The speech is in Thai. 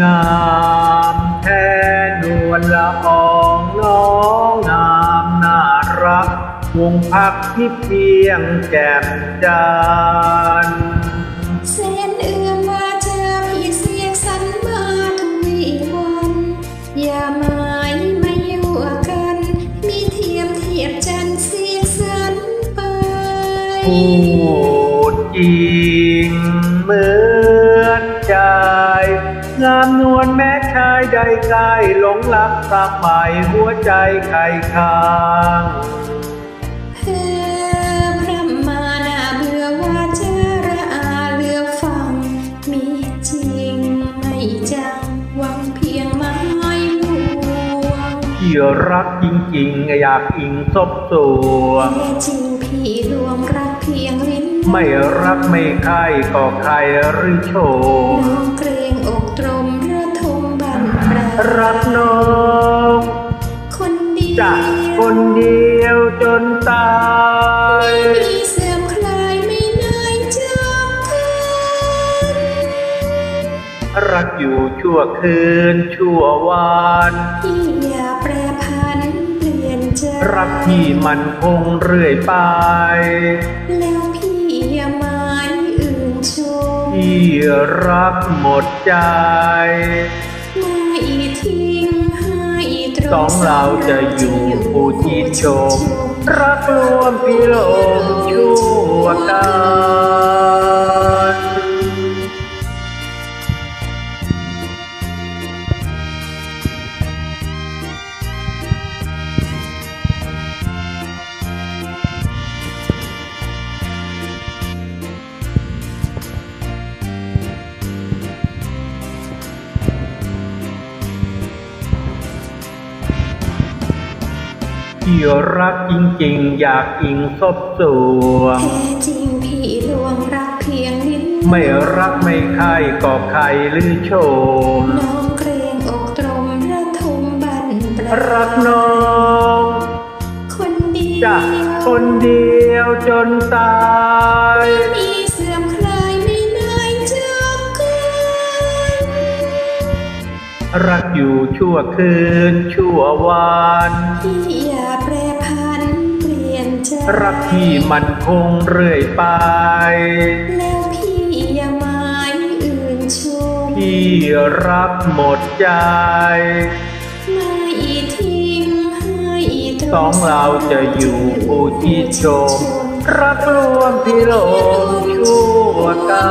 งามแท้นวลละอองน้องงามน่ารัก วงพักที่เพียงแก้มจันทร์เส้นเอื้อมว่าเจอพี่เสียงสันมาทุกวีวัน อย่าหมายมาอยู่กัน มีเทียมเทียบจันทร์เสียงสันไปพูดจริงเหมือนใจ งามนวลแม้ชายใดใกล้หลงรักสักใหม่หัวใจใครค้างเธอพระมานาเบื่อว่าจะระอาเลือกฟังมีจริงไม่จังหวังเพียงไม้ลวงที่รักจริงๆ อยากอิงซบสวงแท้จริงพี่ลวงรักเพียงลิ้น ไม่รักไม่ใครก็ใครหรือโชม รารักน้องคนเดีจากยวคนเดียวจนตายมีเสื่อมคลายไม่นายจากกันรักอยู่ชั่วคืนชั่ววันพี่อย่าแปรพันเปลี่ยนใจรักที่มันคงเรื่อยไปแล้วพี่อย่าหมายอื่นชมที่รักหมดใจ สองเราจะอยู่ผู้ที่ชม รักรวมพิโลมชั่วกัน ที่รักจริงๆ อยากอิงซบสวงแท้จริงพี่ลวงรักเพียงลิ้นไม่รักไม่ใครก็ใครหรือโชม น้องเกรงอกตรมระทมบันปรารักน้อง คนเดียจากวคนเดียวจนตาย รักอยู่ชั่วคืนชั่ววันพี่อย่าแปรพันเปลี่ยนใจรักที่มันคงเรื่อยไป แล้วพี่อย่าหมายอื่นชมที่รักหมดใจไม่ทิ้งให้ตรงสองเราจะอยู่ผู้ที่ชม รักรวมพิโลมชั่วกั